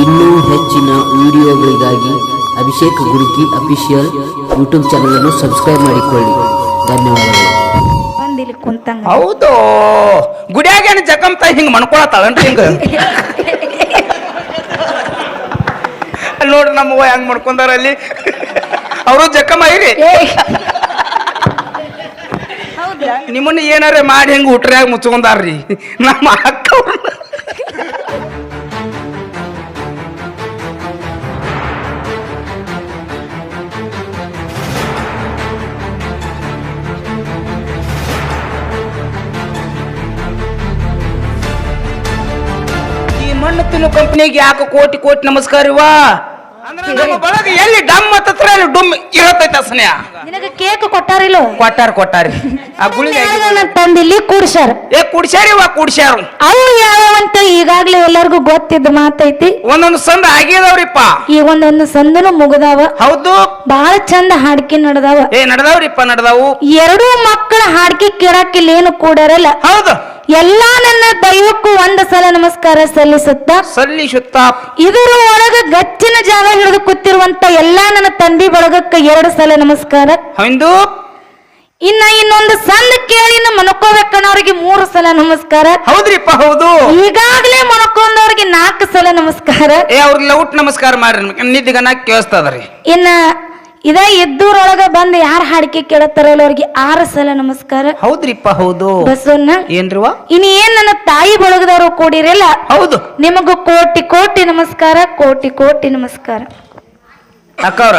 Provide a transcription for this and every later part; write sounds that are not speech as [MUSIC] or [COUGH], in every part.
ಇನ್ನೂ ಹೆಚ್ಚಿನ ವಿಡಿಯೋಗಳಿಗಾಗಿ ಅಭಿಷೇಕ್ ಗುರುಕಿ ಅಫಿಷಿಯಲ್ ಯೂಟ್ಯೂಬ್ ಚಾನಲನ್ನು ಸಬ್ಸ್ಕ್ರೈಬ್ ಮಾಡಿಕೊಳ್ಳಿ. ಧನ್ಯವಾದಗಳು. ಬಂದ್ ಕುಂತಂಗ. ಹೌದು. ಗುಡಿಯಾಗ ಏನು ಜಕಂತ ಹಿಂಗ ಮಣ್ಕೊಳತ್ತಾಳನ್ರಿ ಹಿಂಗ? ಅಲ್ಲಿ ನೋಡ್ರಿ ನಮ್ಮ ಹೆಂಗ್ ಮಾಡ್ಕೊಂಡಾರ ಅಲ್ಲಿ. ಅವರು ಜಕಮ ಐರಿ ಹೌದಾ ನಿಮ್ಮನ್ನ ಏನಾರ ಮಾಡಿ ಹೆಂಗ ಹುಟ್ರ್ಯಾಗ ಮುಚ್ಕೊಂಡಾರ್ರಿ. ನಮ್ಮ ಅಕ್ಕ ತಿನ್ನು ಕಂಪ್ನಿಗೆ ಯಾಕೆ ಕೋಟಿ ಕೋಟಿ ನಮಸ್ಕಾರ ಇವ? ಅಂದ್ರೆ ನಮ್ಮ ಬಳಗ ಎಲ್ಲಿ ಡಮ್ ಹತ್ತತ್ರ ಅಲ್ಲಿ ಡುಮ್ ಇರತೈತ ಸ್ನೇಹ ನಿನಗೆ ಕೇಕ್ ಕೊಟ್ಟಾರಿಲ್ಲ ಕೊಟ್ಟಾರ ಕೊಟ್ಟಾರಿ. ಆ ಗುಳಿಗೆ ನನ್ನ ತಂದಿಲ್ಲಿ ಕೂಡ್ಸಾರ ಏ ಕುಡ್ಸ್ಯಾರ ಇವ ಕುಡ್ಸ್ಯಾರ. ಅವು ಯಾವಂತ ಈಗಾಗ್ಲೇ ಎಲ್ಲರಿಗೂ ಗೊತ್ತಿದ್ದ ಮಾತೈತಿ. ಒಂದೊಂದು ಸಂದ ಆಗಿದವ್ರಿಪ್ಪ ಈ ಒಂದೊಂದು ಸಂದನು ಮುಗದಾವ. ಹೌದು. ಬಹಳ ಚಂದ ಹಾಡ್ಕಿ ನಡೆದಾವ. ಏ ನಡ್ದಾವ್ರಿಪ್ಪ ನಡ್ದಾವು. ಎರಡೂ ಮಕ್ಕಳ ಹಾಡ್ಕಿ ಕೇಳಕ್ಕೆ ಏನು ಕೂಡರಲ್ಲ. ಹೌದು. ಎಲ್ಲಾ ನನ್ನ ದೈವಕ್ಕೂ ಒಂದ ಸಲ ನಮಸ್ಕಾರ ಸಲ್ಲಿಸುತ್ತ. ಸಲ್ಲಿಸುತ್ತ. ಇದರ ಒಳಗ ಗಚ್ಚಿನ ಜಾಗ ಹಿಡಿದು ಕೂತಿರುವಂತ ಎಲ್ಲಾ ನನ್ನ ತಂದಿ ಬಳಗಕ್ಕ ಎರಡು ಸಲ ನಮಸ್ಕಾರ. ಹೌದು. ಇನ್ನ ಇನ್ನೊಂದು ಸಣ್ಣ ಕೇಳಿ ಮನಕೋಬೇಕಣ್ಣವ್ರಿಗೆ ಮೂರು ಸಲ ನಮಸ್ಕಾರ. ಹೌದ್ರಿಪ್ಪ ಹೌದು. ಈಗಾಗಲೇ ಮನಕೊಂದವ್ರಿಗೆ ನಾಲ್ಕು ಸಲ ನಮಸ್ಕಾರ. ಏ ಅವ್ರಿಗೆ ಲೌಟ್ ನಮಸ್ಕಾರ ಮಾಡ್ರಿ. ನಿದ್ದಿಗನ ಕೇಳಿಸ್ತದ್ರಿ ಇನ್ನ ಇದ ಇದ್ದೂರೊಳಗ ಬಂದು ಯಾರ ಹಾಡಿಕೆ ಕೇಳತ್ತಾರಲ್ಲ ಅವ್ರಿಗೆ ಆರು ಸಲ ನಮಸ್ಕಾರ. ಹೌದ್ರಿಪ್ಪ ಹೌದು. ಬಸವಣ್ಣ ಏನ್ರಿವ? ಇನ್ ಏನ್ ನನ್ನ ತಾಯಿ ಬಳಗದವರು ಕೂಡಿರಲ್ಲ ಹೌದು. ನಿಮಗೂ ಕೋಟಿ ಕೋಟಿ ನಮಸ್ಕಾರ ಕೋಟಿ ಕೋಟಿ ನಮಸ್ಕಾರ. ಅಕ್ಕವ್ರ?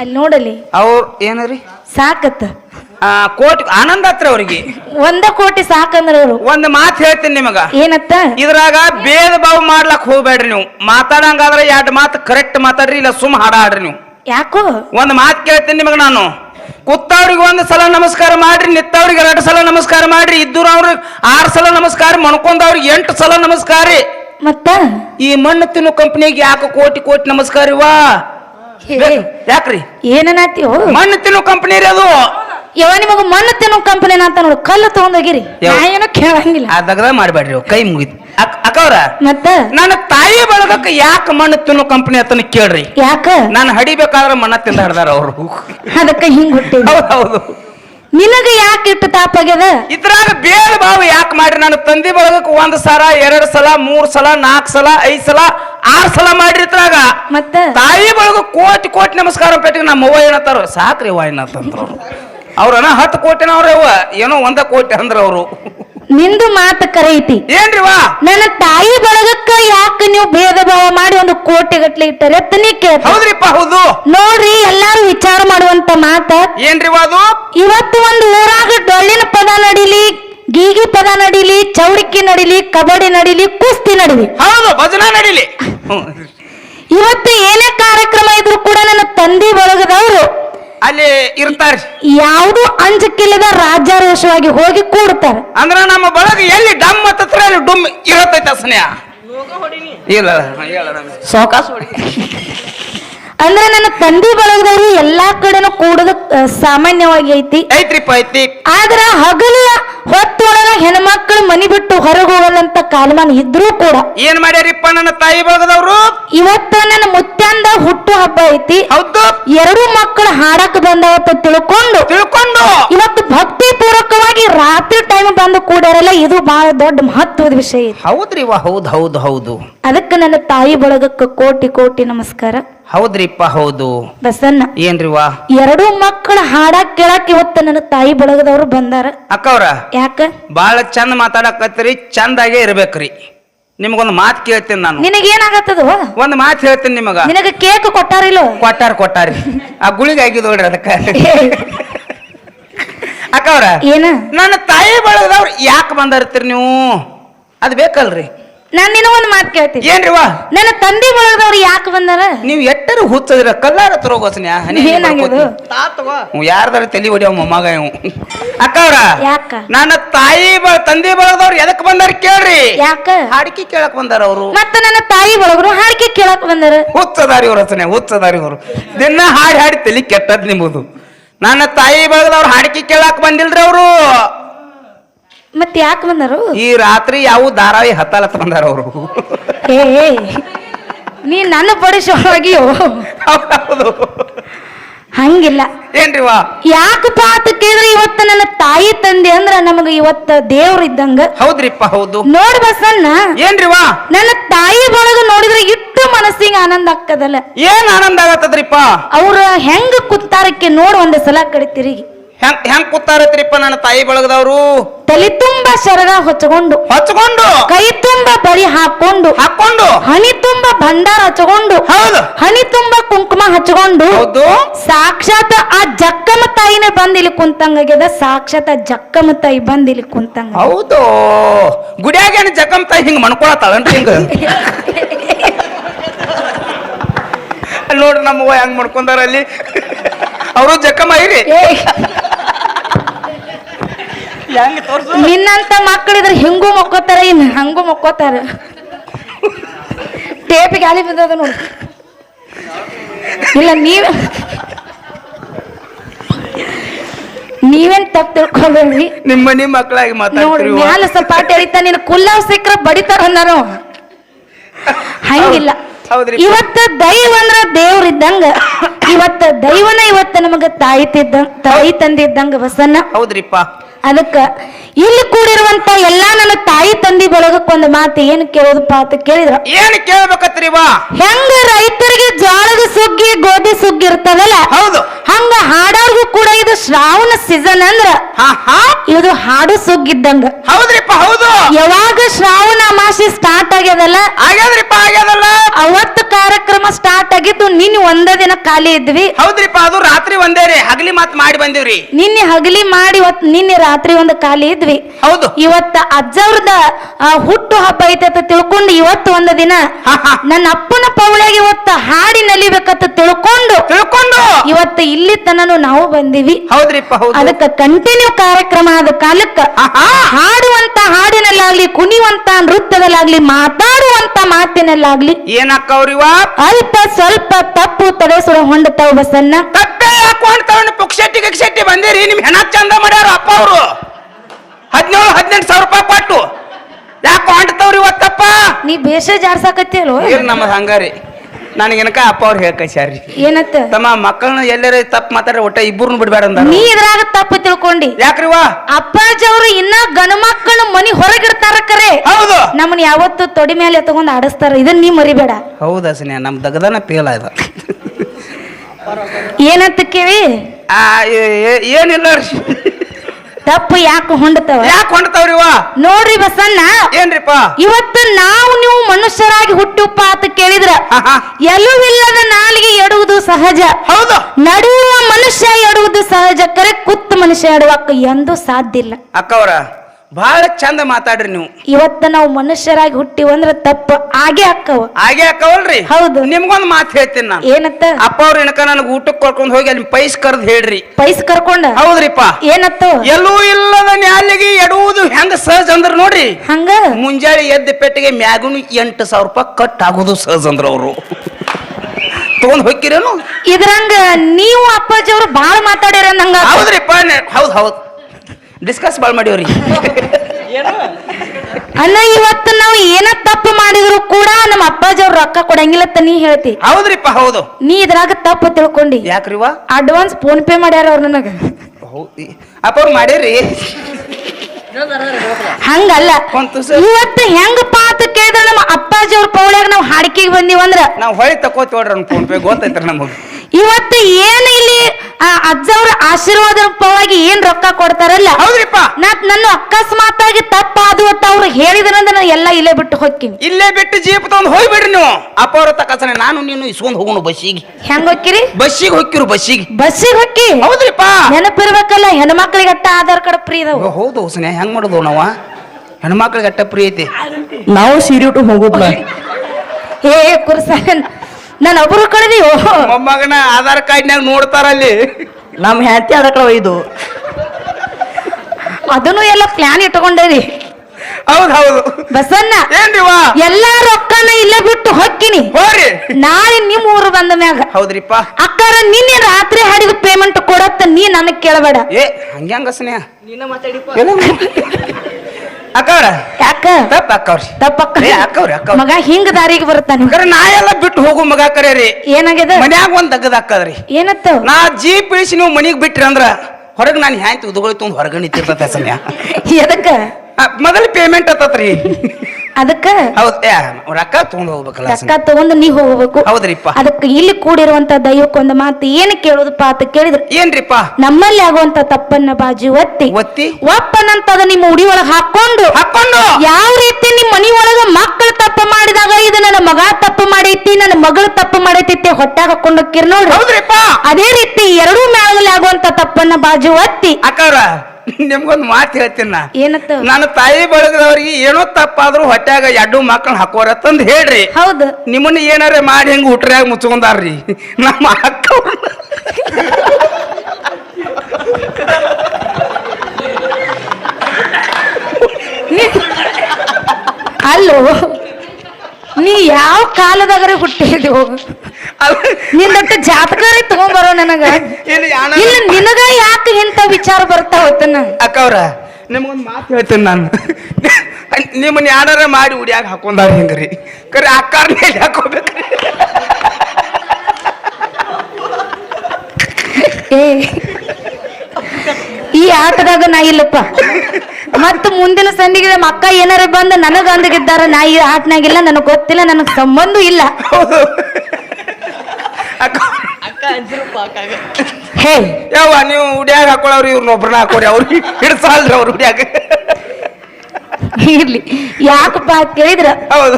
ಅಲ್ಲಿ ನೋಡಲಿ. ಅವ್ರ ಏನರಿ? ಸಾಕತ್ತ. ಆ ಕೋಟಿ ಆನಂದ ಹತ್ರ ಅವ್ರಿಗೆ. ಒಂದ ಕೋಟಿ ಸಾಕಂದ್ರ ಅವರು. ಒಂದ್ ಮಾತು ಹೇಳ್ತೀನಿ ನಿಮಗ. ಏನತ್ತ? ಇದ್ರಾಗ ಭೇದ ಭಾವ ಮಾಡ್ಲಕ್ ಹೋಗ್ಬೇಡ್ರಿ ನೀವು. ಮಾತಾಡಂಗಾದ್ರೆ ಎರಡು ಮಾತು ಕರೆಕ್ಟ್ ಮಾತಾಡ್ರಿ ಇಲ್ಲ ಸುಮ್ ಹಾಡಾಡ್ರಿ ನೀವು. ಯಾಕೋ? ಒಂದ್ ಮಾತು ಕೇಳ್ತೀನಿ ನಿಮಗೆ ನಾನು. ಕುತ್ತವ್ರಿಗೆ ಒಂದ್ ಸಲ ನಮಸ್ಕಾರ ಮಾಡ್ರಿ ನಿತ್ತವ್ರಿಗೆ ಎರಡು ಸಲ ನಮಸ್ಕಾರ ಮಾಡ್ರಿ ಇದ್ದೂರ ಅವ್ರಿಗೆ ಆರು ಸಲ ನಮಸ್ಕಾರ ಮಣ್ಕೊಂಡವ್ರಿಗೆ ಎಂಟು ಸಲ ನಮಸ್ಕಾರ. ರೀ. ಮತ್ತ? ಈ ಮಣ್ಣು ತಿನ್ನು ಕಂಪ್ನಿಗೆ ಯಾಕೆ ಕೋಟಿ ಕೋಟಿ ನಮಸ್ಕಾರ ಇವ? ಯಾಕ್ರಿ? ಏನನ್ನಾತಿಯೋ? ಮಣ್ಣು ತಿನ್ನು ಕಂಪ್ನಿ ರೀ ಅದು. ಯವ ನಿಮಗ ಮಣ್ಣು ತಿನ್ನೋ ಕಂಪನಿ ಅಂತ ನೋಡು ಕಲ್ಲು ತಗೊಂಡೋಗಿರಿ ಯಾವ? ನಾ ಏನೋ ಕೇಳಂಗಿಲ್ಲ. ಆ ದಗದ ಮಾಡ್ಬೇಡ್ರಿ ಕೈ ಮುಗಿತು. ಅಕ್ಕವ್ರ ಮತ್ತ? ನನ್ನ ತಾಯಿ ಬಳಗಕ್ಕೆ ಯಾಕೆ ಮಣ್ಣು ತಿನ್ನು ಕಂಪನಿ ಅಂತ ಕೇಳ್ರಿ. ಯಾಕ? ನಾನು ಹಡಿಬೇಕಾದ್ರೆ ಮಣ್ಣ ತಿಂದ ಹಿಡ್ದಾರ ಅವರು. ಅದಕ್ಕ ಹಿಂಗ್ ಹುಟ್ಟಿ ಹೌದು ನಿನಗ ಯಾಕೆ ಇಟ್ಟು ತಾಪಾಗ್ಯದ ಇದ್ರಾಗ ಬೇರೆ ಬಾವು ಯಾಕೆ ಮಾಡ್ರಿ? ನಾನು ತಂದಿ ಬಳಗಕ್ಕೆ ಒಂದ್ ಸಲ ಎರಡ್ ಸಲ ಮೂರ್ ಸಲ ನಾಲ್ಕ್ ಸಲ ಐದ್ ಸಲ ಆರ್ ಸಲ ಮಾಡ್ರಿ ಇದ್ರಾಗ. ಮತ್ತ? ತಾಯಿ ಬಳಗ ಕೋಟಿ ಕೋಟಿ ನಮಸ್ಕಾರ ಪೆಟ್ಟಿಗೆ ನಮ್ಮ ಅವ್ವ ಏನತ್ತಾರ ಸಾಕ್ರಿ ಅವ್ವ ಏನತ್ತಂದ್ರ ಅವ್ರು. ಅವ್ರನ ಹತ್ತು ಕೋಟಿನ ಅವ್ರ ಏನೋ ಒಂದ ಕೋಟಿ ಅಂದ್ರ ಅವರು. ನಿಂದು ಮಾತು ಕರೆಯತಿ. ಏನ್ರಿ ವಾ? ನನ್ನ ತಾಯಿ ಬಳಗಕ್ಕ ಯಾಕೆ ನೀವು ಭೇದ ಭಾವ ಮಾಡಿ ಒಂದು ಕೋಟಿ ಗಟ್ಲೆ ಇಟ್ಟರೆ ಅಂತ ನೀ ಕೇಳ್ತ. ಹೌದ್ರಿಪ್ಪ ಹೌದು. ನೋಡ್ರಿ ಎಲ್ಲಾರು ವಿಚಾರ ಮಾಡುವಂತ ಮಾತ. ಏನ್ರಿ ವಾ ಅದು? ಇವತ್ತು ಒಂದು ಊರಾಗ ಡೊಳ್ಳಿನ ಪದ ನಡಿಲಿ ಗೀಗಿ ಪದ ನಡಿಲಿ ಚೌಡಿಕ್ಕಿ ನಡಿಲಿ ಕಬಡ್ಡಿ ನಡಿಲಿ ಕುಸ್ತಿ ನಡಿಲಿ. ಹೌದು ಭಜನ ನಡೀಲಿ. ಹ್ಮ್. ಇವತ್ತು ಏನೇ ಕಾರ್ಯಕ್ರಮ ಇದ್ರು ಕೂಡ ನನ್ನ ತಂದೆ ಬಳಗದವರು ಅಲ್ಲಿ ಇರ್ತಾರ. ಯಾವುದು ಅಂಜಕ್ಕಿಲ್ಲದ ರಾಜ್ಯಾರೋಷವಾಗಿ ಹೋಗಿ ಕೂಡ್ತಾರೆ. ಅಂದ್ರ ನಮ್ಮ ಬಳಗ ಎಲ್ಲಿ ಡಮ್ ಹತ್ತತ್ರ ಅಲ್ಲಿ ಡುಮ್ ಇರತೈತ ಸ್ನೇಹ ಇಲ್ಲ ಸಾವಕಾಶ [LAUGHS] ಅಂದ್ರೆ ನನ್ನ ತಂದೆ ಬಳಗದವರು ಎಲ್ಲಾ ಕಡೆನೂ ಕೂಡದ ಸಾಮಾನ್ಯವಾಗಿ ಐತಿ. ಐತ್ರಿಪ್ಪ ಐತಿ ಆದ್ರ ಹಗಲ ಹೊತ್ತೊಳಗ ಹೆಣ್ಮಕ್ಳು ಮನಿ ಬಿಟ್ಟು ಹೊರಗೆ ಹೋಗಲ್ಲಂತ ಕಾಲಮಾನ ಇದ್ರೂ ಕೂಡ ಏನ್ ಮಾಡ್ಯಾರಿಪ್ಪ ನನ್ನ ತಾಯಿ ಬಳಗದವ್ರು? ಇವತ್ತ ನನ್ನ ಮುತ್ತಂದ ಹುಟ್ಟು ಹಬ್ಬ ಐತಿ. ಹೌದು. ಎರಡು ಮಕ್ಕಳು ಹಾಡಕ್ ಬಂದವತ್ತ ತಿಳ್ಕೊಂಡು ತಿಳ್ಕೊಂಡು. ಇವತ್ತು ಭಕ್ತಿ ಪೂರ್ವಕವಾಗಿ ರಾತ್ರಿ ಟೈಮ್ ಬಂದು ಕೂಡ್ಯಾರಲ್ಲ ಇದು ಬಹಳ ದೊಡ್ಡ ಮಹತ್ವದ ವಿಷಯ ಐತಿ. ಹೌದ್ರಿ ವಾ ಹೌದು ಹೌದು ಹೌದು. ಅದಕ್ಕೆ ನನ್ನ ತಾಯಿ ಬಳಗಕ್ಕೆ ಕೋಟಿ ಕೋಟಿ ನಮಸ್ಕಾರ. ಹೌದ್ರಿಪ್ಪ ಹೌದು. ಬಸನ್ನ ಏನ್ರಿ ವಾ ಎರಡು ಮಕ್ಕಳ ಹಾಡಾಕ್ ಕೇಳಕ್ ಇವತ್ತ ನನ್ನ ತಾಯಿ ಬಳಗದವರು ಬಂದಾರ. ಅಕ್ಕವ್ರ? ಯಾಕ? ಬಾಳ ಚಂದ ಮಾತಾಡಕತ್ರಿ ಚಂದಾಗೆ ಇರ್ಬೇಕ್ರಿ. ನಿಮ್ಗೊಂದು ಮಾತು ಕೇಳ್ತೀನಿ ನಾನು. ನಿನಗೇನಾಗತ್ತದ ಒಂದ್ ಮಾತು ಹೇಳ್ತೀನಿ ನಿಮಗ. ನಿನಗ ಕೇಕ್ ಕೊಟ್ಟಾರಿಲ್ಲ ಕೊಟ್ಟಾರ ಕೊಟ್ಟಾರಿ. ಆ ಗುಳಿಗೆ ಆಗಿದ್ ನೋಡ್ರಿ ಅದಕ್ಕ. ಅಕ್ಕವ್ರ ಏನ? ನನ್ನ ತಾಯಿ ಬಳಗದವ್ರು ಯಾಕೆ ಬಂದಿರ್ತೀರಿ ನೀವು ಅದ್ ಬೇಕಲ್ರಿ. ನಾನ್ ನಿನ್ನ ಒಂದ್ ಮಾತು ಕೇಳ್ತೀನಿ. ಏನ್ರಿ ವಾ ನನ್ನ ತಂದೆ ಬಳಗದವ್ರು ಯಾಕೆ ಬಂದಾರ? ನೀವು ಎಟ್ಟರು ಹುಚ್ಚದಿರ ಕಲ್ಲಾರ ತರೋಗೋಸ್ನ್ಯಾ ಏನಾಗ್ಯದು? ಯಾರ್ದಾರ ತಲಿ ಹೊಡಿಯವ ಮೊಮ್ಮಗ ಇವು ಅಕ್ಕವ್ರ ಯಾಕ? ನನ್ನ ತಾಯಿ ಬ ತಂದೆ ಬಳಗದವ್ರು ಎದಕ್ ಬಂದಾರ ಕೇಳ್ರಿ. ಯಾಕ? ಹಾಡಿಕೆ ಕೇಳಕ್ ಬಂದಾರ ಅವರು. ಮತ್ತ ನನ್ನ ತಾಯಿ ಬಳಗರು ಹಾಡಿಕೆ ಕೇಳಕ್ ಬಂದಾರ. ಹುಚ್ಚದಾರಿ ಅವ್ರ ರಚನೆ ಹುಚ್ಚದಾರಿ ಅವರು. ದಿನ ಹಾಡಿ ಹಾಡಿ ತಲಿ ಕೆಟ್ಟದ್ ನಿಮ್ಮದು. ನನ್ನ ತಾಯಿ ಬಳಗದವ್ರು ಹಾಡಿಕೆ ಕೇಳಕ್ ಬಂದಿಲ್ರಿ ಅವರು. ಮತ್ ಯಾಕೆ ಬಂದರು? ಈ ರಾತ್ರಿ ಯಾವ ಧಾರಾವಾಹಿ ಹತ್ತಲತ್ ಬಂದಾರ ಅವರು. ಏ ನೀ ನನ್ನ ಬಡಿಸೋಗಿಯೋ ಹಂಗಿಲ್ಲ. ಹಂಗಿಲ್ಲ ಏನ್ರಿವಾ ಯಾಕಪ್ಪ ಅಂತ ಕೇಳಿದ್ರೆ ಇವತ್ತ ನನ್ನ ತಾಯಿ ತಂದೆ ಅಂದ್ರ ನಮಗ ಇವತ್ತ ದೇವ್ರ ಇದ್ದಂಗ. ಹೌದ್ರಿಪ್ಪ ಹೌದು. ನೋಡ್ ಏನ್ರಿ ಏನ್ರಿವಾ ನನ್ನ ತಾಯಿ ಬಳಗ ನೋಡಿದ್ರೆ ಇಟ್ಟು ಮನಸ್ಸಿಗೆ ಆನಂದ ಆಗ್ತದಲ್ಲ. ಏನ್ ಆನಂದ ಆಗತ್ತದ್ರಿಪ್ಪ? ಅವ್ರ ಹೆಂಗ ಕುತ್ತಾರಕ್ಕೆ ನೋಡ್ ಒಂದ್ ಸಲ ಕಡೆ ತಿರುಗಿ. ಹೆಂಗ್ ಹೆಂಗ್ ಕೂತಾರತ್ರಿಪ್ಪ ನನ್ನ ತಾಯಿ ಬಳಗದವ್ರು? ತಲೆ ತುಂಬಾ ಸರಗ ಹೊಚ್ಕೊಂಡು. ಹಚ್ಕೊಂಡು? ಕೈ ತುಂಬಾ ಬರಿ ಹಾಕೊಂಡು. ಹಾಕೊಂಡು? ಹನಿ ತುಂಬಾ ಭಂಡಾರ ಹಚ್ಕೊಂಡು. ಹೌದು. ಹನಿ ತುಂಬಾ ಕುಂಕುಮ ಹಚ್ಕೊಂಡು. ಹೌದು. ಸಾಕ್ಷಾತ್ ಆ ಜಕ್ಕಮ್ಮ ತಾಯಿನೇ ಬಂದ್ ಇಲ್ಲಿ ಕುಂತಂಗಾಗ್ಯದ. ಸಾಕ್ಷಾತ್ ಆ ಜಕ್ಕಮ್ಮ ತಾಯಿ ಬಂದ್ ಇಲ್ಲಿ ಕುಂತಂಗ. ಹೌದು. ಗುಡಿಯಾಗ ಏನು ಜಕಮ್ ತಾಯಿ ಹಿಂಗ್ ಮಣ್ಕೊಳತ್ತಾಳನ್ರಿ ಹಿಂಗ? ನೋಡ್ರಿ ನಮ್ಮವ್ವ ಹೆಂಗ್ ಮಾಡ್ಕೊಂಡಾರ ಅಲ್ಲಿ? ಅವರು ಜಕ್ಕಮ್ಮ ಐರಿ ಹೆಂಗ್ ತೋರ್ಸು. ನಿನ್ನಂತ ಮಕ್ಕಳಿದ್ರೆ ಹಿಂಗೂ ಮಕ್ಕೋತಾರ ಇನ್ ಹಂಗೂ ಮಕ್ಕೋತಾರ. ಟೇಪ್ ಗಾಲಿ ಬಂದದ ನೋಡಿ. ಇಲ್ಲ ನೀವ್ ನೀವೇನ್ ತಪ್ಪು ತಿಳ್ಕೊಬೇಡ್ರಿ ನಿಮ್ಮ ಮನೆ ಮಕ್ಕಳಾಗಿ ನೋಡಿ ಮಾತಾಡ್ತೀರಿ ಮ್ಯಾಲ ಸ್ವಲ್ಪ ಆಟ ಎಳಿತಾ ನೀನು ಕುಲ್ಲಾವ್ ಸಿಕ್ಕ್ರ ಬಡಿತಾರ ಅಂದಾರು. ಹಂಗಿಲ್ಲ. ಹೌದ್ರಿ. ಇವತ್ತ ದೈವ ಅಂದ್ರ ದೇವ್ರ ಇದ್ದಂಗ ಇವತ್ತ ದೈವನ ಇವತ್ತ ನಮಗ ತಾಯಿ ತಿದ್ದ ತಾಯಿ ತಂದಿದ್ದಂಗ ಬಸನ್ನ ಹೌದ್ರಿಪ್ಪ. ಅದಕ್ಕ ಇಲ್ಲಿ ಕೂಡಿರುವಂತ ಎಲ್ಲಾ ನನ್ನ ತಾಯಿ ತಂದಿ ಬಳಗಕ್ಕೊಂದು ಮಾತು ಏನು ಕೇಳೋದಪ್ಪ ಅಂತ ಕೇಳಿದ್ರ? ಏನ್ ಕೇಳ್ಬೇಕತ್ರಿವಾ ಹೆಂಗ ರೈತರಿಗೆ ಜೋಳದ ಸುಗ್ಗಿ ಗೋಧಿ ಸುಗ್ಗಿ ಇರ್ತದಲ್ಲ? ಹೌದು. ಹಂಗ ಹಾಡೋರ್ಗು ಕೂಡ ಇದು ಶ್ರಾವಣ ಸೀಸನ್ ಅಂದ್ರ ಹಾ ಹಾ. ಇದು ಹಾಡು ಸುಗ್ಗಿದ್ದಂಗ. ಹೌದ್ರಿಪ್ಪ ಹೌದು. ಯಾವಾಗ ಶ್ರಾವಣ ಅಮಾಸಿ ಸ್ಟಾರ್ಟ್ ಆಗ್ಯದಲ್ಲ? ಆಗ್ಯಾದ್ರಿಪ್ಪ ಆಗ್ಯಾದಲ್ಲ. ಅವತ್ತು ಕಾರ್ಯಕ್ರಮ ಸ್ಟಾರ್ಟ್ ಆಗಿದ್ದು ನಿನ್ನೆ ಒಂದ ದಿನ ಖಾಲಿ ಇದ್ವಿ. ಹೌದ್ರಿಪ್ಪ ಅದು ರಾತ್ರಿ ಒಂದೇ ರೀ. ಹಗಲಿ ಮಾತ್ ಮಾಡಿ ಬಂದಿವ್ರಿ. ನಿನ್ನೆ ಹಗಲಿ ಮಾಡಿ ಇವತ್ ನಿನ್ನೆ ರಾತ್ರಿ ಒಂದು ಖಾಲಿ ಇದ್ವಿ. ಹೌದು. ಇವತ್ತ ಅಜ್ಜವ್ರದ ಹುಟ್ಟು ಹಬ್ಬ ಐತೆ ಅಂತ ತಿಳ್ಕೊಂಡು ಇವತ್ತು ಒಂದು ದಿನ. ನನ್ನ ಅಪ್ಪನ ಪೌಳಿಗೆ ಇವತ್ತ ಹಾಡಿ ನಲಿಬೇಕಂತ ತಿಳ್ಕೊಂಡು ತಿಳ್ಕೊಂಡು. ಇವತ್ತು ಇಲ್ಲಿ ತನನು ನಾವು ಬಂದಿವಿ. ಹೌದ್ರಿಪ್ಪ ಹೌದು. ಅದಕ್ಕ ಕಂಟಿನ್ಯೂ ಕಾರ್ಯಕ್ರಮ ಆದ ಕಾಲಕ್ಕ. ಹಾಡುವಂತ ಹಾಡಿನಲ್ಲಾಗ್ಲಿ ಕುಣಿಯುವಂತ ನೃತ್ಯದಲ್ಲಾಗ್ಲಿ ಮಾತಾಡುವಂತ ಮಾತಿನಲ್ಲಾಗ್ಲಿ ಏನಕ್ಕವ್ರಿವ ಅಲ್ಪ ಸ್ವಲ್ಪ ತಪ್ಪು ತಡೆಸುವ ಹೊಂಡತಾವ ಬಸನ್ನ ತಪ್ಪೆ ಹಾಕೊಂಡ್ ಪುಕ್ಷೆಟ್ಟಿ ಗಿಕ್ಷೆಟ್ಟಿ ಬಂದಿರಿ. ನಿಮ್ ಹೆಣ ಚಂದ ಮಾಡ್ಯಾರ ಅಪ್ಪ ಅವರು. ಹದಿನೇಳು ಹದಿನೆಂಟು ಸಾವಿರ ರೂಪಾಯಿ ಕೊಟ್ಟು. ಯಾಕೆ ಹೊಂಟತವ್ರಿ ಇವತ್ತಪ್ಪ? ನೀ ಬೇಷ ಜಾರ್ಸಾಕತ್ತಿಯಲ್ಲೋ? ಇರ್ ನಮ್ಮ ಹಂಗಾರಿ. ನನಗೇನಕ ಅಪ್ಪ ಅವ್ರು ಹೇಳ್ಕೈಸ್ಯಾರ್ರಿ. ಏನತ್ತ? ತಮ್ಮ ಮಕ್ಕಳನ್ನ ಎಲ್ಲರ ತಪ್ಪು ಮಾತಾಡ್ರಿ ಒಟ್ಟ ಇಬ್ಬರನ್ನ ಬಿಡಬೇಡ ಅಂದ ನೀ ಇದ್ರಾಗ ತಪ್ಪು ತಿಳ್ಕೊಂಡಿ. ಯಾಕ್ರಿವ ಅಪ್ಪಾಜಿ ಅವರು ಇನ್ನ ಗಂಡು ಮಕ್ಕಳ ಮನಿ ಹೊರಗಿಡ್ತಾರ ಕರೆ. ಹೌದು. ನಮ್ಮನ್ನ ಯಾವತ್ತು ತೊಡಿ ಮೇಲೆ ತಗೊಂಡ್ ಆಡಿಸ್ತಾರ. ಇದನ್ನ ನೀ ಮರಿಬೇಡ. ಹೌದಾ ಸ್ನೇಹ ನಮ್ ದಗದನ ಪೇಲ ಇದ. ಏನಂತ ಕೇಳಿ? ಏನಿಲ್ಲ ರೀ. ತಪ್ಪು ಯಾಕೆ ಹೊಂಡತವ ಯಾಕೆ ಹೊಂಟತವ್ರಿವ ನೋಡ್ರಿ ಬಸಣ್ಣ. ಏನ್ರಿಪ್ಪ? ಇವತ್ತು ನಾವು ನೀವು ಮನುಷ್ಯರಾಗಿ ಹುಟ್ಟುಪ್ಪ ಅಂತ ಕೇಳಿದ್ರ. ಎಲ್ಲವಿಲ್ಲದ ಎಲುವಿಲ್ಲದ ನಾಲಿಗೆ ಎಡುವುದು ಸಹಜ. ಹೌದು. ನಡುವ ಮನುಷ್ಯ ಎಡುವುದು ಸಹಜ ಕರೆ ಕುತ್ತ ಮನುಷ್ಯ ಎಡುವಕ್ಕ ಎಂದೂ ಸಾಧ್ಯ ಇಲ್ಲ. ಅಕ್ಕವ್ರ ಬಹಳ ಚಂದ ಮಾತಾಡ್ರಿ ನೀವು. ಇವತ್ತ ನಾವು ಮನುಷ್ಯರಾಗಿ ಹುಟ್ಟಿವಂದ್ರ ತಪ್ಪು. ಆಗೇ ಅಕ್ಕವ. ಹಾಗೆ ಅಕ್ಕವಲ್ರಿ? ಹೌದು. ನಿಮ್ಗೊಂದ್ ಮಾತು ಹೇಳ್ತೀನಿ ನಾನು. ಏನತ್ತ? ಅಪ್ಪ ಅವ್ರ ಏನಕ ನನಗೆ ಊಟಕ್ಕೆ ಕರ್ಕೊಂಡು ಹೋಗಿ ಅಲ್ಲಿ ಪೈಸ್ ಕರ್ದ್ ಹೇಳ್ರಿ. ಪೈಸ್ ಕರ್ಕೊಂಡ? ಹೌದ್ರಿಪ್ಪ. ಏನತ್ತ? ಎಲ್ಲೂ ಇಲ್ಲದ ನ್ಯಾಲಿಗೆ ಎಡುವುದು ಹೆಂಗ ಸಹಜ ಅಂದ್ರ ನೋಡ್ರಿ. ಹಂಗ? ಮುಂಜಾನೆ ಎದ್ದ ಪೆಟ್ಟಿಗೆ ಮ್ಯಾಗುನು ಎಂಟು ಸಾವಿರ ರೂಪಾಯಿ ಕಟ್ ಆಗೋದು ಸಹಜ ಅಂದ್ರ ಅವರು. ತಗೊಂಡ್ ಹೋಗ್ತಿರೇನು? ಇದ್ರಂಗ ನೀವು ಅಪ್ಪಾಜಿ ಅವ್ರು ಬಾಳ ಮಾತಾಡ್ಯಾರ ನಂಗ ಹೌದ್ರಿಪ್ಪ ಹೌದ್ ಹೌದ್. ಡಿಸ್ಕಸ್ ಬಾಳ್ ಮಾಡಿವ್ರಿ ಅಣ್ಣ ಇವತ್ತು ನಾವು ಏನ ತಪ್ಪು ಮಾಡಿದ್ರು ಕೂಡ ನಮ್ಮ ಅಪ್ಪಾಜಿ ಅವ್ರು ರೊಕ್ಕ ಕೊಡಂಗಿಲ್ಲ ಅಂತ ನೀ ಹೇಳ್ತಿ. ಹೌದ್ರಿಪ್ಪ ಹೌದು. ನೀ ಇದ್ರಾಗ ತಪ್ಪು ತಿಳ್ಕೊಂಡಿ. ಯಾಕ್ರಿವ ಅಡ್ವಾನ್ಸ್ ಫೋನ್ ಪೇ ಮಾಡ್ಯಾರ ಅವ್ರು ನನಗ. ಹೌದ್ ಅಪ್ಪ ಅವ್ರು ಮಾಡಿರಿ ಹಂಗಲ್ಲ. ಒಂದ್ ತುಸು ಇವತ್ತು ಹೆಂಗಪ್ಪ ಅಂತ ಕೇಳಿದ್ರೆ ನಮ್ಮ ಅಪ್ಪಾಜಿ ಅವ್ರ ಪೌಳ್ಯಾಗ ನಾವು ಹಾಡಿಕೆಗೆ ಬಂದಿವಂದ್ರ? ನಾವು ಹೊಳಿ ಅವ್ನ ಫೋನ್ ಪೇ ಗೊತ್ತೈತ್ರಿ ನಮಗೆ. ಇವತ್ತು ಏನು ಇಲ್ಲಿ ಅಜ್ಜವ್ರ ಆಶೀರ್ವಾದ ರೂಪವಾಗಿ ಏನ್ ರೊಕ್ಕ ಕೊಡ್ತಾರಲ್ಲ? ಹೌದ್ರಿಪ್ಪ. ನಾಕ್ ನನ್ನ ಅಕಸ್ಮಾತಾಗಿ ತಪ್ಪಾದು ಅಂತ ಅವ್ರು ಹೇಳಿದ್ರಂದ್ರೆ ನಾನು ಎಲ್ಲ ಇಲ್ಲೇ ಬಿಟ್ಟು ಹೋಗ್ತೀನಿ. ಇಲ್ಲೇ ಬಿಟ್ಟು ಜೀಪ್ ತಗೊಂಡ್ ಹೋಗ್ಬಿಡ್ರಿ ನೀವು. ಅಪ್ಪ ಅವ್ರ ತಕಸನೆ ನಾನು ನೀನು ಇಸ್ಕೊಂಡು ಹೋಗೋಣ ಬಸ್ಸಿಗೆ. ಹೆಂಗ್ ಹೋಕ್ಕಿರಿ? ಬಸ್ಸಿಗೆ ಹೋಕ್ಕಿರು ಬಸ್ಸಿಗೆ. ಬಸ್ಸಿಗೆ ಹೊಕ್ಕಿ? ಹೌದ್ರಿಪ್ಪ. ನೆನಪಿರ್ಬೇಕಲ್ಲ ಹೆಣ್ಮಕ್ಳಿಗೆ ಅಟ್ಟ ಆಧಾರ್ ಕಾರ್ಡ್ ಫ್ರೀ ಇದಾವ ಹೌದು ಸ್ನೇಹ ಹೆಂಗ್ ಮಾಡೋದು ನಾವ? ಹೆಣ್ಮಕ್ಳಿಗೆ ಅಟ್ಟ ಪ್ರೀ ಐತಿ. ನಾವು ಸೀರೆ ಉಟ್ಟು ಏ ಕುರ್ಸ ನಾನು ಒಬ್ಬರು ಕಳೆದಿ ಮೊಮ್ಮಗನ ಆಧಾರ್ ಕಾರ್ಡ್ನ್ಯಾಗ ನೋಡ್ತಾರ ಅಲ್ಲಿ ನಮ್ಮ ಹೆಂಡತಿ ಕಾರ್ಡ್ ಒಯ್ದು. ಅದನ್ನು ಎಲ್ಲ ಪ್ಲಾನ್ ಇಟ್ಕೊಂಡೇರಿ ಹೌದು ಹೌದು. ಬಸನ್ನ ಏನ್ರಿವ ಎಲ್ಲಾ ರೊಕ್ಕನ ಇಲ್ಲೇ ಬಿಟ್ಟು ಹೊಕ್ಕಿನಿ. ಹೋರಿ. ನಾಳೆ ನಿಮ್ ಊರು ಬಂದ ಮ್ಯಾಗ. ಹೌದ್ರಿಪ್ಪ. ಅಕ್ಕಾರ ನಿನ್ನೆ ರಾತ್ರಿ ಹಾಡಿದ ಪೇಮೆಂಟ್ ಕೊಡತ್ತ ನೀ ನನಗ್ ಕೇಳಬೇಡ. ಏ ಹಂಗ್ಯಾಂಗ ಸ್ನೇಹ? ಅಕ್ಕವ್ರ? ಯಾಕ? ತಪ್ಪ ಅಕ್ಕವ್ರಿ. ತಪ್ಪಕ್ಕ ಏ, ಅಕ್ಕವ್ರಿ ಅಕ್ಕವ್ರಿ. ಮಗ ಹಿಂಗ ದಾರಿಗೆ ಬರ್ತಾನೆ ಕರೆ ನಾ ಎಲ್ಲ ಬಿಟ್ಟು ಹೋಗು ಮಗ ಕರೆ ರೀ. ಏನಾಗ್ಯದ? ಮನ್ಯಾಗ ಒಂದ್ ದಗ್ಗದ ಹಾಕದ್ರಿ. ಏನತ್ತ? ನಾ ಜೀಪ್ ಇಳಿಸಿ ನೀವು ಮನಿಗ್ ಬಿಟ್ರಿ ಅಂದ್ರ ಹೊರಗ್ ನಾನು ಹ್ಯಾಂತಿ ಉದ್ಗೊಳಿ ತುಂಬ ಹೊರಗ ನಿಂತಿರ್ತತೆ ಸಮಯ [LAUGHS] ಎದಕ್ಕ? ಮೊದಲು ಪೇಮೆಂಟ್ ಆತತ್ರಿ ಅದಕ್ಕ ಹೌದ್ ರೊಕ್ಕ ತಗೊಂಡ್ ಹೋಗ್ಬೇಕಲ್ಲ ರೊಕ್ಕ ತಗೊಂಡ್ ನೀ ಹೋಗ್ಬೇಕು. ಹೌದ್ರಿಪ್ಪ. ಅದಕ್ಕೆ ಇಲ್ಲಿ ಕೂಡಿರುವಂತ ದೈವಕ್ಕೆ ಒಂದು ಮಾತು ಏನು ಕೇಳೋದಪ್ಪ ಅಂತ ಕೇಳಿದ್ರ ಏನ್ರಿಪ್ಪ? ನಮ್ಮಲ್ಲಿ ಆಗುವಂತ ತಪ್ಪನ್ನ ಬಾಜಿ ಒತ್ತಿ. ಒತ್ತಿ? ಅದು ನಿಮ್ಮ ಉಡಿ ಒಳಗ ಹಾಕೊಂಡು ಹಾಕೊಂಡು ಯಾವ ರೀತಿ ನಿಮ್ಮ ಮನಿ ಒಳಗ ಮಕ್ಕಳು ತಪ್ಪು ಮಾಡಿದಾಗ ಇದು ನನ್ನ ಮಗ ತಪ್ಪು ಮಾಡೈತಿ ನನ್ನ ಮಗಳು ತಪ್ಪು ಮಾಡೈತಿ ಹೊಟ್ಟಾಗ ಹಾಕೊಂಡು ಹೋಕ್ಕಿರ್ ನೋಡ್ರಿ. ಹೌದ್ರಿಪ್ಪ. ಅದೇ ರೀತಿ ಎರಡೂ ಮ್ಯಾಲಲ್ಲಿ ಆಗುವಂತ ತಪ್ಪನ್ನ ಬಾಜು ಒತ್ತಿ. ಅಕ್ಕವ್ರ [LAUGHS] ನಿಮ್ಗೊಂದು ಮಾತು ಹೇಳ್ತೀನಿ ನಾ. ಏನತ್ತ? ನನ್ನ ತಾಯಿ ಬಳಗದವ್ರಿಗೆ ಏನೋ ತಪ್ಪಾದ್ರೂ ಹೊಟ್ಯಾಗ ಎರಡು ಮಕ್ಕಳು ಹಾಕೋರತ್ತಂದ್ ಹೇಳ್ರಿ. ಹೌದು. ನಿಮ್ಮನ್ನ ಏನಾರ ಮಾಡಿ ಹೆಂಗ್ ಹುಟ್ರ್ಯಾಗ ಮುಚ್ಕೊಂಡಾರ್ರಿ. ನಮ್ಮ ಅಕ್ಕ ಅಲ್ಲೋ ನೀ ಯಾವ ಕಾಲದಾಗರೆ ಹುಟ್ಟಿದ್ಯೋ? ನಿಂದಟ್ಟು ಜಾತಕರೇ ತಗೊಂಬರೋ ನನಗ. ಇಲ್ಲಿ ನಿನಗ ಯಾಕೆ ಇಂತ ವಿಚಾರ ಬರ್ತಾವತ್ತನ ಅಕ್ಕವ್ರ ನಿಮ್ಗೊಂದು ಮಾತು ಹೇಳ್ತೇನೆ ನಾನು. ನಿಮ್ಮನ್ನ ಯಾರ ಮಾಡಿ ಉಡಿಯಾಗ ಹಾಕೊಂಡಾರ ಹೆಂಗ್ರಿ? ಕರೆ ಅಕ್ಕಾರ ಮೇಲೆ ಹಾಕೋಬೇಕ್ರಿ? ಈ ಆಟದಾಗ ನಾ ಇಲ್ಲಪ್ಪ. ಮತ್ತ ಮುಂದಿನ ಸಂದಿಗೆ ನಮ್ಮ ಅಕ್ಕ ಏನಾರ ಬಂದು ನನಗ ಅಂದಗಿದ್ದಾರ ನಾ ಈ ಆಟನಾಗಿಲ್ಲ ನನಗ್ ಗೊತ್ತಿಲ್ಲ ನನಗೆ ಸಂಬಂಧ ಇಲ್ಲ. ಅಕ್ಕ ಹೇ ಯಾವ ನೀವು ಉಡಿಯಾಗ ಹಾಕೊಳ್ಳೋರು ಇವ್ರನ್ನೊಬ್ರನ್ನ ಹಾಕೋರಿ ಅವ್ರು ಹಿಡ್ಸಲ್ರಿ ಅವ್ರು ಉಡಿಯಾಗ ಇರ್ಲಿ. ಯಾಕಪ್ಪ ಅಂತ ಕೇಳಿದ್ರ? ಹೌದು.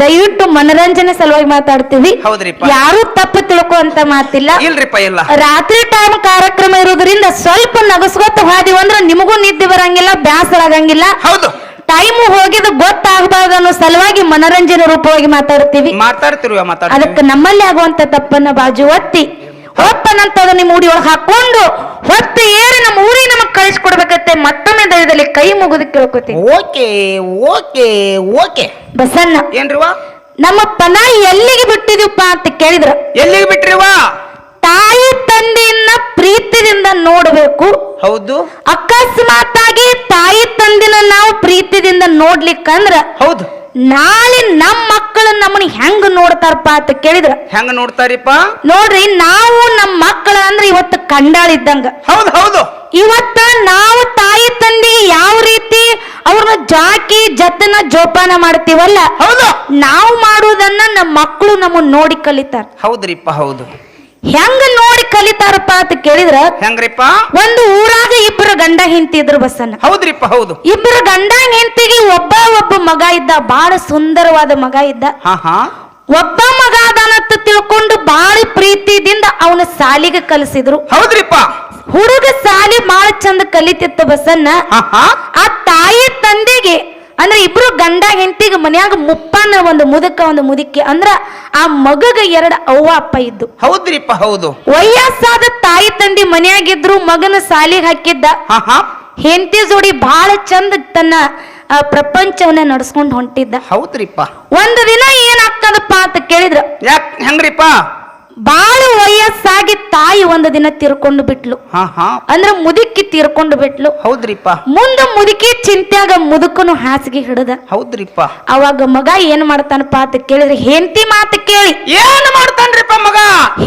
ದಯವಿಟ್ಟು ಮನರಂಜನೆ ಸಲುವಾಗಿ ಮಾತಾಡ್ತೀವಿ. ಹೌದ್ರಿಪ್ಪ. ಯಾರು ತಪ್ಪು ತಿಳ್ಕೊ ಮಾತಿಲ್ಲ. ಇಲ್ರಿಪ್ಪ ಇಲ್ಲ. ರಾತ್ರಿ ಟೈಮ್ ಕಾರ್ಯಕ್ರಮ ಇರೋದ್ರಿಂದ ಸ್ವಲ್ಪ ನಗಸ್ಕೊತ ಹಾದಿವಂದ್ರ ಅಂದ್ರೆ ನಿಮಗೂ ನಿದ್ದೆ ಬರಂಗಿಲ್ಲ ಬ್ಯಾಸರ ಆಗಂಗಿಲ್ಲ ಹೌದು. ಟೈಮ್ ಹೋಗಿದ ಗೊತ್ತಾಗಬಾರ್ದು ಅನ್ನೋ ಸಲುವಾಗಿ ಮನರಂಜನೆ ರೂಪವಾಗಿ ಮಾತಾಡ್ತೀವಿ. ಮಾತಾಡ್ತಿರುವ ಅದಕ್ಕೆ ನಮ್ಮಲ್ಲಿ ಆಗುವಂತ ತಪ್ಪನ್ನ ಬಾಜು ಒತ್ತಿ. ಅದು ನಿಮ್ಮ ಊರಿ ಒಳಗೆ ಹಾಕೊಂಡು ಹೊತ್ತು ಏರಿ ನಮ್ಮ ಊರಿಗೆ ನಮಗ್ ಕಳಿಸ್ಕೊಡ್ಬೇಕತ್ತೆ ಮತ್ತೊಮ್ಮೆ ದಯದಲ್ಲಿ ಕೈ ಮುಗಿದು ಕೇಳ್ಕೊತೀವಿ ಓಕೆ ಓಕೆ ಓಕೆ. ಬಸಣ್ಣ ಏನ್ರಿವಾ ನಮ್ಮ ಪನಾಯಿ ಎಲ್ಲಿಗೆ ಬಿಟ್ಟಿದೀವಪ್ಪ ಅಂತ ಕೇಳಿದ್ರ. ಎಲ್ಲಿಗೆ ಬಿಟ್ರಿವಾ ತಾಯಿ ತಂದೆಯನ್ನ ಪ್ರೀತಿಯಿಂದ ನೋಡಬೇಕು. ಹೌದು. ಅಕಸ್ಮಾತ್ ಆಗಿ ತಾಯಿ ತಂದಿನ ನಾವು ಪ್ರೀತಿದಿಂದ ನೋಡ್ಲಿಕ್ಕಂದ್ರ ಹೌದು. ನಾಳೆ ನಮ್ಮ ಮಕ್ಕಳು ನಮ್ಮನ್ನ ಹೆಂಗ್ ನೋಡ್ತಾರಪ್ಪ ಅಂತ ಕೇಳಿದ್ರ. ಹೆಂಗ ನೋಡ್ತಾರಿಪ್ಪ? ನೋಡ್ರಿ ನಾವು ನಮ್ಮ ಮಕ್ಕಳ ಅಂದ್ರೆ ಇವತ್ತು ಕಂಡಾಳಿದ್ದಂಗ. ಹೌದು ಹೌದು. ಇವತ್ತ ನಾವು ತಾಯಿ ತಂದೆ ಯಾವ ರೀತಿ ಅವ್ರನ್ನ ಜಾಕಿ ಜತನ ಜೋಪಾನ ಮಾಡ್ತೀವಲ್ಲ ಹೌದು. ನಾವು ಮಾಡುವುದನ್ನ ನಮ್ಮ ಮಕ್ಕಳು ನಮ್ಮನ್ನ ನೋಡಿ ಕಲಿತಾರ. ಹೌದ್ರಿಪ್ಪ ಹೌದು. ಹೆಂಗ ನೋಡಿ ಕಲಿತಾರಪ್ಪ ಅಂತ ಕೇಳಿದ್ರ ಹೆಂಗ್ರಿಪ್ಪ? ಒಂದು ಊರಾಗ ಇಬ್ಬರು ಗಂಡ ಹೆಂಡತಿದ್ರು ಬಸ್ಸನ್ನ ಹೌದ್ರಿಪ್ಪ ಹೌದು. ಇಬ್ಬರು ಗಂಡ ಹೆಂಡತಿಗೆ ಒಬ್ಬ ಒಬ್ಬ ಮಗ ಇದ್ದ ಬಹಳ ಸುಂದರವಾದ ಮಗ ಇದ್ದ. ಒಬ್ಬ ಮಗ ಅದಾನಂತ ತಿಳ್ಕೊಂಡು ಬಾಳ ಪ್ರೀತಿದಿಂದ ಅವನ ಸಾಲಿಗೆ ಕಲಿಸಿದ್ರು. ಹೌದ್ರಿಪ್ಪ. ಹುಡುಗ ಸಾಲಿ ಬಾಳ ಚಂದ ಕಲಿತಿತ್ತು ಹಾ. ಆ ತಾಯಿ ತಂದೆಗೆ ಅಂದ್ರೆ ಇಬ್ರು ಗಂಡ ಹೆಂಡತಿಗೆ ಮನ್ಯಾಗ ಮುಪ್ಪನ ಒಂದು ಮುದಕ ಒಂದು ಮುದುಕಿ ಅಂದ್ರ ಆ ಮಗಗ ಎರಡು ಅವ್ವ ಅಪ್ಪ ಇದ್ದು. ಹೌದ್ರಿಪ್ಪ ಹೌದು. ವಯಸ್ಸಾದ ತಾಯಿ ತಂದೆ ಮನೆಯಾಗಿದ್ರು ಮಗನ ಸಾಲಿಗೆ ಹಾಕಿದ್ದ. ಹೆಂಡತಿ ಜೋಡಿ ಬಹಳ ಚಂದ ತನ್ನ ಪ್ರಪಂಚವನ್ನ ನಡ್ಸ್ಕೊಂಡು ಹೊಂಟಿದ್ದ. ಹೌದ್ರಿಪ್ಪ. ಒಂದು ದಿನ ಏನಾಗ್ತದಪ್ಪ ಅಂತ ಕೇಳಿದ್ರ. ಯಾಕ್ ಹೆಂಗ್ರಿಪ್ಪ? ಬಾಳ ವಯಸ್ಸಾಗಿ ತಾಯಿ ಒಂದು ದಿನ ತೀರ್ಕೊಂಡು ಬಿಟ್ಲು. ಅಂದ್ರ ಮುದುಕಿ ತೀರ್ಕೊಂಡು ಬಿಟ್ಲು. ಹೌದ್ರಿಪ್ಪ. ಮುಂದ ಮುದುಕಿ ಚಿಂತ್ಯಾಗ ಮುದುಕನು ಹಾಸಿಗೆ ಹಿಡದ. ಹೌದ್ರಿಪ್ಪ. ಅವಾಗ ಮಗ ಏನ್ ಮಾಡ್ತಾನಪ್ಪ ಅಂತ ಕೇಳಿದ್ರೆ ಹೆಂಡತಿ ಮಾತು ಕೇಳಿ. ಏನ್ ಮಾಡ್ತಾನ್ರಿಪ್ಪ ಮಗ?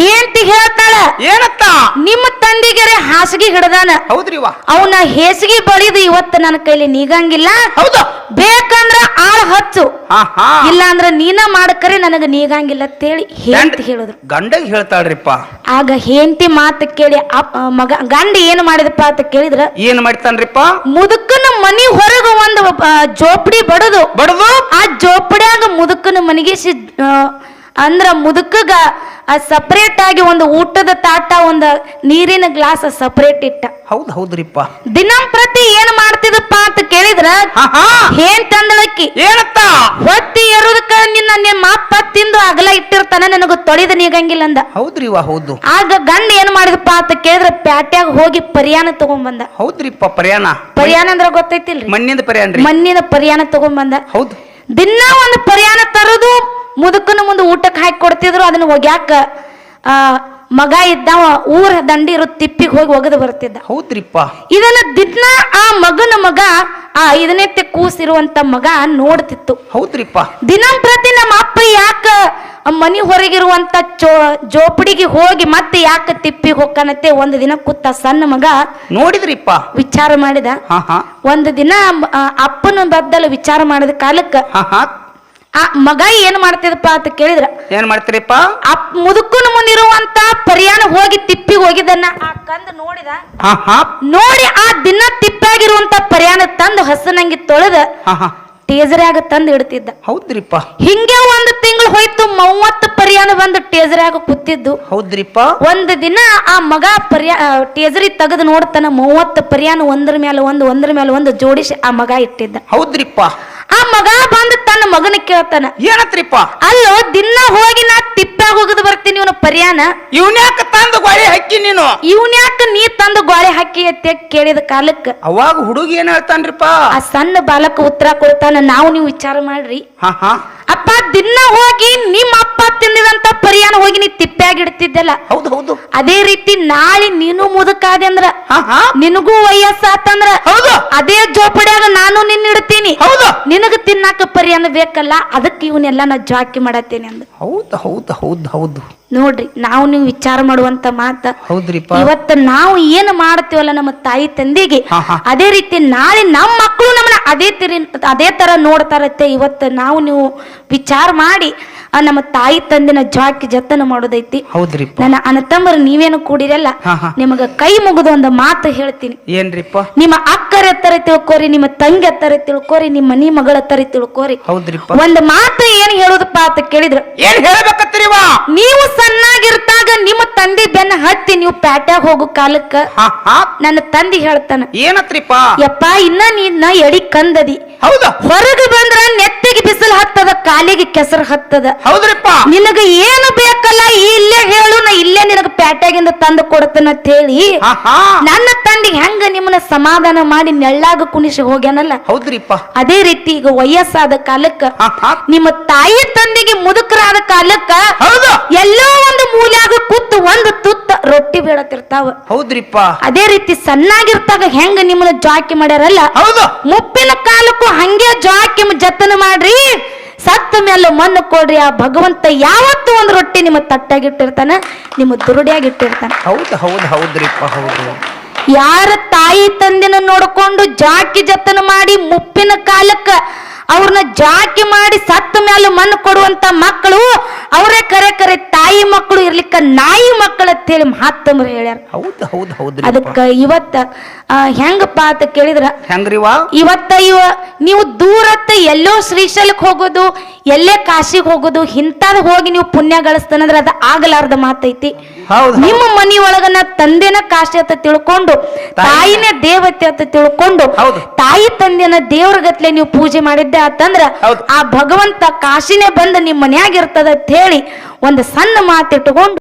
ಹೆಂಡತಿ ಹೇಳ್ತಾಳ. ಏನತ್ತ? ನಿಮ್ಮ ತಂದಿಗೆರೆ ಹಾಸಿಗೆ ಹಿಡದಾನ. ಹೌದ್ರಿ ಅವನ ಹೇಸಿಗೆ ಬಳಿದು ಇವತ್ತು ನನ್ನ ಕೈಲಿ ನೀಗಂಗಿಲ್ಲ. ಹೌದು. ಬೇಕಂದ್ರ ಆಳ ಹಚ್ಚು. ಇಲ್ಲ ಅಂದ್ರ ನೀನ ಮಾಡಕರೆ ನನಗ ನೀಗಂಗಿಲ್ಲ ಅಂತೇಳಿ ಹೇಳಿದ್ರು. ಹೇಳಿದ್ರು ಗಂಡಗ್ ಹೇಳ್ತಾಳ್ರಿಪ್ಪ. ಆಗ ಹೆಂಡತಿ ಮಾತು ಕೇಳಿ ಅಪ್- ಮಗ ಗಂಡ ಏನು ಮಾಡಿದಪ್ಪ ಅಂತ ಕೇಳಿದ್ರ? ಏನ್ ಮಾಡ್ತಾನ್ರಿಪ್ಪ? ಮುದುಕನ ಮನಿ ಹೊರಗ ಒಂದು ಜೋಪಡಿ ಬಡದು. ಬಡದು? ಆ ಜೋಪಡ್ಯಾಗ ಮುದುಕನ ಮನೆಗೆ ಅಂದ್ರ ಮುದುಕಗ ಸಪರೇಟ್ ಆಗಿ ಒಂದು ಊಟದ ತಾಟ ಒಂದು ನೀರಿನ ಗ್ಲಾಸ್ ಸಪರೇಟ್ ಇಟ್ಟ. ಹೌದ್ ಹೌದ್ರಿಪ್ಪ. ದಿನಂಪ್ರತಿ ಏನ್ ಮಾಡ್ತಿದಪ್ಪ ಅಂತ ಕೇಳಿದ್ರ ಏನ್ ತಂದಳಕ್ಕಿ? ಏನತ್ತ? ಹೊತ್ತಿ ಎರುದಕ್ಕ ನಿನ್ನ ನಿಮ್ಮ ಅಪ್ಪ ತಿಂದು ಅಗಲ ಇಟ್ಟಿರ್ತಾನ ನನಗ ತೊಳಿದ ನೀಗಂಗಿಲ್ಲ ಅಂದ. ಹೌದ್ರಿವ ಹೌದು. ಆಗ ಗಂಡ ಏನ್ ಮಾಡಿದಪ್ಪ ಅಂತ ಕೇಳಿದ್ರ ಪ್ಯಾಟ್ಯಾಗ ಹೋಗಿ ಪರ್ಯಾಣ ತಗೊಂಬಂದ. ಹೌದ್ರಿಪ್ಪ ಪರಿಯಾನ ಪರಿಯಾನ ಅಂದ್ರ ಗೊತ್ತೈತಿಲ್ರಿ? ಮಣ್ಣಿನ ಪರ್ಯಾಣ ಮಣ್ಣಿನ ಪರ್ಯಾಣ ತಗೊಂಬಂದ. ಹೌದು. ದಿನ ಒಂದು ಪರಿಯಾಣ ತರೋದು ಮುದುಕನ ಮುಂದೆ ಊಟಕ್ಕೆ ಹಾಕಿ ಕೊಡ್ತಿದ್ರು ಅದನ್ನ ಒಗ್ಯಾಕ ಆ ಮಗ ಇದ್ದವ ಊರ ದಂಡಿ ತಿಪ್ಪಿಗೆ ಹೋಗಿ ಒಗದು ಬರ್ತಿದ್ದ. ಹೌದ್ರಿಪ್ಪ. ಇದನ್ನ ದಿನ ಆ ಮಗನ ಮಗ ಆ ಐದನೇತೆ ಕೂಸಿರುವಂತ ಮಗ ನೋಡ್ತಿತ್ತು. ಹೌದ್ರಿಪ್ಪ. ದಿನಂಪ್ರತಿ ನಮ್ಮ ಅಪ್ಪ ಯಾಕ ಮನಿ ಹೊರಗಿರುವಂತ ಚೋ ಜೋಪಡಿಗೆ ಹೋಗಿ ಮತ್ತೆ ಯಾಕ ತಿಪ್ಪಿಗೆ ಹೋಗ್ಕನತ್ತೆ ಒಂದು ದಿನ ಕೂತ ಸಣ್ಣ ಮಗ ನೋಡಿದ್ರಿಪ್ಪ. ವಿಚಾರ ಮಾಡಿದ. ಒಂದ್ ದಿನ ಅಪ್ಪನ ಬದ್ದಲು ವಿಚಾರ ಮಾಡಿದ ಕಾಲಕ್ಕ ಆ ಮಗ ಏನ್ ಮಾಡ್ತಿದಪ್ಪ ಅಂತ ಕೇಳಿದ್ರ? ಏನ್ ಮಾಡ್ತೀರಿಪ್ಪ? ಆ ಮುದುಕನ ಮುಂದಿರುವಂತ ಪರಿಯಾಣ ಹೋಗಿ ತಿಪ್ಪಿಗೆ ಹೋಗಿದ್ದನ್ನ ಆ ಕಂದ ನೋಡಿದ. ಹಾ ಹಾ. ನೋಡಿ ಆ ದಿನ ತಿಪ್ಪಾಗಿರುವಂತ ಪರಿಯಾಣ ತಂದು ಹಸನಂಗಿ ತೊಳೆದ ಹಾ ಹಾ. ಟೇಜರ್ಯಾಗ ತಂದು ಇಡ್ತಿದ್ದ. ಹೌದ್ರಿಪ್ಪ. ಹಿಂಗೆ ಒಂದು ತಿಂಗಳು ಹೋಯ್ತು ಮೂವತ್ತು ಪರಿಯಾಣ ಬಂದು ಟೇಜರ್ಯಾಗ ಕೂತಿದ್ದು. ಹೌದ್ರಿಪ್ಪ. ಒಂದು ದಿನ ಆ ಮಗ ಪರ್ಯಾ ಟೇಜರಿ ತೆಗೆದು ನೋಡ್ತಾನ ಮೂವತ್ತು ಪರಿಯಾಣ ಒಂದ್ರ ಮೇಲೆ ಒಂದು ಒಂದ್ರ ಮೇಲೆ ಒಂದು ಜೋಡಿಸಿ ಆ ಮಗ ಇಟ್ಟಿದ್ದ. ಹೌದ್ರಿಪ್ಪ. ಆ ಮಗ ಬಂದು ತನ್ನ ಮಗನ ಕೇಳ್ತಾನ. ಏನತ್ರಿಪ್ಪ? ಅಲ್ಲೋ ದಿನ ಹೋಗಿ ನಾ ತಿಪ್ಪ ಹೋಗದ್ ಬರ್ತೀನಿ ಇವನ ಪರ್ಯಾನ. ಇವ್ನ್ಯಾಕ ತಂದ ಗೋಳಿ ಹಕ್ಕಿ ನೀನು? ಇವ್ನ್ಯಾಕ ನೀ ತಂದ ಗೋಳಿ ಹಾಕಿ ಅಂತ ಕೇಳಿದ ಕಾಲಕ್ಕ. ಅವಾಗ ಹುಡುಗ ಏನ್ ಹೇಳ್ತಾನ್ರಿಪ್ಪ? ಆ ಸಣ್ಣ ಬಾಲಕ ಉತ್ತರ ಕೊಡ್ತಾನ ನಾವು ನೀವು ವಿಚಾರ ಮಾಡ್ರಿ. ಹಾ ಹಾ. ಅಪ್ಪ ದಿನ ಹೋಗಿ ನಿಮ್ಮ ಅಪ್ಪ ತಿಂದಿದಂತ ಪರಿಯಾಣ ಹೋಗಿ ನೀ ತಿಪ್ಪಾಗಿಡ್ತಿದ್ದಲ್ಲ ಹೌದು ಹೌದು. ಅದೇ ರೀತಿ ನಾಳೆ ನೀನು ಮುದುಕಾದೆ ಅಂದ್ರ. ನಿನಗೂ ವಯಸ್ಸಾತಂದ್ರ ಹೌದು. ಅದೇ ಜೋಪಡ್ಯಾಗ ನಾನು ನಿನ್ನ ಇಡ್ತೀನಿ. ಹೌದು. ನಿನಗ ತಿನ್ನಾಕ ಪರಿಯಾಣ ಬೇಕಲ್ಲ ಅದಕ್ಕೆ ಇವನ್ನೆಲ್ಲ ನಾ ಜಾಕಿ ಮಾಡತ್ತೇನೆ ಅಂದ. ಹೌದು ಹೌದು ಹೌದು ಹೌದು. ನೋಡ್ರಿ ನಾವು ನೀವು ವಿಚಾರ ಮಾಡುವಂತ ಮಾತ. ಹೌದ್ರಿಪ್ಪ. ಇವತ್ತು ನಾವು ಏನು ಮಾಡ್ತೀವಲ್ಲ ನಮ್ಮ ತಾಯಿ ತಂದೆಗೆ. ಅದೇ ರೀತಿ ನಾಳೆ ನಮ್ಮ ಮಕ್ಕಳು ನಮ್ಮನ್ನ ಅದೇ ತಿರಿ ಅದೇ ತರ ನೋಡ್ತಾರತ್ತೆ. ಇವತ್ತು ನಾವು ನೀವು ವಿಚಾರ ಮಾಡಿ ಆ ನಮ್ಮ ತಾಯಿ ತಂದಿನ ಜಾಕಿ ಜತನ ಮಾಡೋದೈತಿ. ಹೌದ್ರಿ ನನ್ನ ಅನತಂಬರು ನೀವೇನು ಕೂಡಿರಲ್ಲ. ನಿಮಗ ಕೈ ಮುಗಿದು ಒಂದು ಮಾತು ಹೇಳ್ತೀನಿ. ಏನ್ರಿಪ್ಪ? ನಿಮ್ಮ ಅಕ್ಕರ ಎತ್ತರ ತಿಳ್ಕೋರಿ ನಿಮ್ಮ ತಂಗಿ ಎತ್ತರ ತಿಳ್ಕೋರಿ ನಿಮ್ಮ ಮನಿ ಮಗಳ ಎತ್ತರ ತಿಳ್ಕೋರಿ. ಹೌದ್ರಿಪ್ಪ. ಒಂದು ಮಾತು ಏನ್ ಹೇಳೋದಪ್ಪ ಅಂತ ಕೇಳಿದ್ರು ಏನ್ ಹೇಳ್ಬೇಕತ್ತೀರಿವ? ನೀವು ಸಣ್ಣಾಗಿರ್ತಾಗ ನಿಮ್ಮ ತಂದೆ ಬೆನ್ನ ಹತ್ತಿ ನೀವು ಪ್ಯಾಟ್ಯಾಗ ಹೋಗೋ ಕಾಲಕ್ಕ. ನನ್ನ ತಂದೆ ಹೇಳ್ತಾನ ಏನತ್ರಿಪ್ಪ? ಯಪ್ಪ ಇನ್ನ ನೀನ್ ಎಡಿ ಕಂದದಿ. ಹೌದಾ? ಹೊರಗೆ ಬಂದ್ರ ನೆತ್ತಿಗೆ ಬಿಸಿಲು ಹತ್ತದ ಕಾಲಿಗೆ ಕೆಸರು ಹತ್ತದ. ಹೌದ್ರಿಪ್ಪ? ನಿನಗ ಏನು ಬೇಕಲ್ಲ ಇಲ್ಲೇ ಹೇಳು ನಾ ಇಲ್ಲೇ ನಿನಗ ಪ್ಯಾಟ್ಯಾಗಿಂದ ತಂದು ಕೊಡ್ತೇನೆ ಅಂತ ಹೇಳಿ ನನ್ನ ತಂದೆ ಹೆಂಗ ನಿಮ್ಮನ್ನ ಸಮಾಧಾನ ಮಾಡಿ ನೆಳ್ಳಾಗ ಕುಣಿಸಿ ಹೋಗ್ಯಾನಲ್ಲ? ಹೌದ್ರಿಪ್ಪ. ಅದೇ ರೀತಿ ಈಗ ವಯಸ್ಸಾದ ಕಾಲಕ್ಕ ನಿಮ್ಮ ತಾಯಿ ತಂದೆಗೆ ಮುದುಕರಾದ ಕಾಲಕ್ಕ ಹೌದು. ಎಲ್ಲೋ ಒಂದು ಮೂಲ್ಯಾಗ ಕೂತು ಒಂದು ತುತ್ತ ರೊಟ್ಟಿ ಬೇಡತಿರ್ತಾವ. ಹೌದ್ರಿಪ್ಪ. ಅದೇ ರೀತಿ ಸಣ್ಣಾಗಿರ್ತಾಗ ಹೆಂಗ ನಿಮ್ಮನ್ನ ಜಾಕಿ ಮಾಡ್ಯಾರಲ್ಲ? ಹೌದು. ಮುಪ್ಪಿನ ಕಾಲಕ್ಕೂ ಹಂಗೆ ಜಾಕಿ ಜತನ ಮಾಡ್ರಿ. ಸತ್ತ ಮೇಲೆ ಮಣ್ಣು ಕೊಡ್ರಿ ಆ ಭಗವಂತ ಯಾವತ್ತೂ ಒಂದು ರೊಟ್ಟಿ ನಿಮ್ಮ ತಟ್ಟಾಗಿಟ್ಟಿರ್ತಾನ ನಿಮ್ಮ ದುರುಡಿಯಾಗಿಟ್ಟಿರ್ತಾನೆ. ಹೌದು ಹೌದು ಹೌದ್ರಿಪ್ಪ ಹೌದು. ಯಾರ ತಾಯಿ ತಂದಿನ ನೋಡ್ಕೊಂಡು ಜಾಕಿ ಜತನ ಮಾಡಿ ಮುಪ್ಪಿನ ಕಾಲಕ್ಕೆ ಅವ್ರನ್ನ ಜಾಕಿ ಮಾಡಿ ಸತ್ತ ಮೇಲೆ ಮಣ್ಣು ಕೊಡುವಂತ ಮಕ್ಕಳು ಅವರೇ ಕರೆ ಕರೆ ತಾಯಿ ಮಕ್ಕಳು ಇರ್ಲಿಕ್ಕ ನಾಯಿ ಮಕ್ಕಳು ಅಂತೇಳಿ ಮಹಾತ್ಮರು ಹೇಳ್ಯಾರ. ಹೌದು ಹೌದು ಹೌದು ಅದಕ್ಕೆ ಇವತ್ತ ಹೆಂಗಪ್ಪ ಅಂತ ಕೇಳಿದ್ರ? ಹೆಂಗ್ರಿವಾ ಇವತ್ತ ಇವ ನೀವು ದೂರತ್ತ ಎಲ್ಲೋ ಶ್ರೀಶೈಲಕ್ಕೆ ಹೋಗೋದು ಎಲ್ಲೇ ಕಾಶಿಗೆ ಹೋಗೋದು ಇಂಥದ್ ಹೋಗಿ ನೀವು ಪುಣ್ಯ ಗಳಿಸ್ತಾನಂದ್ರೆ ಅದ ಆಗಲಾರ್ದ ಮಾತೈತಿ. ನಿಮ್ಮ ಮನಿ ಒಳಗನ ತಂದೆನ ಕಾಶಿ ಅಂತ ತಿಳ್ಕೊಂಡು ತಾಯಿನೇ. ದೇವತೆ ಅಂತ ತಿಳ್ಕೊಂಡು. ತಾಯಿ ತಂದೆನ ದೇವ್ರ ಗತ್ಲೆ ನೀವು ಪೂಜೆ ಮಾಡಿದ್ದೆ ಆತಂದ್ರ ಆ ಭಗವಂತ ಕಾಶಿನೇ ಬಂದು ನಿಮ್ಮ ಮನ್ಯಾಗ ಇರ್ತದ ಅಂತ ಹೇಳಿ ಒಂದು ಸಣ್ಣ ಮಾತಿಟ್ಟುಕೊಂಡು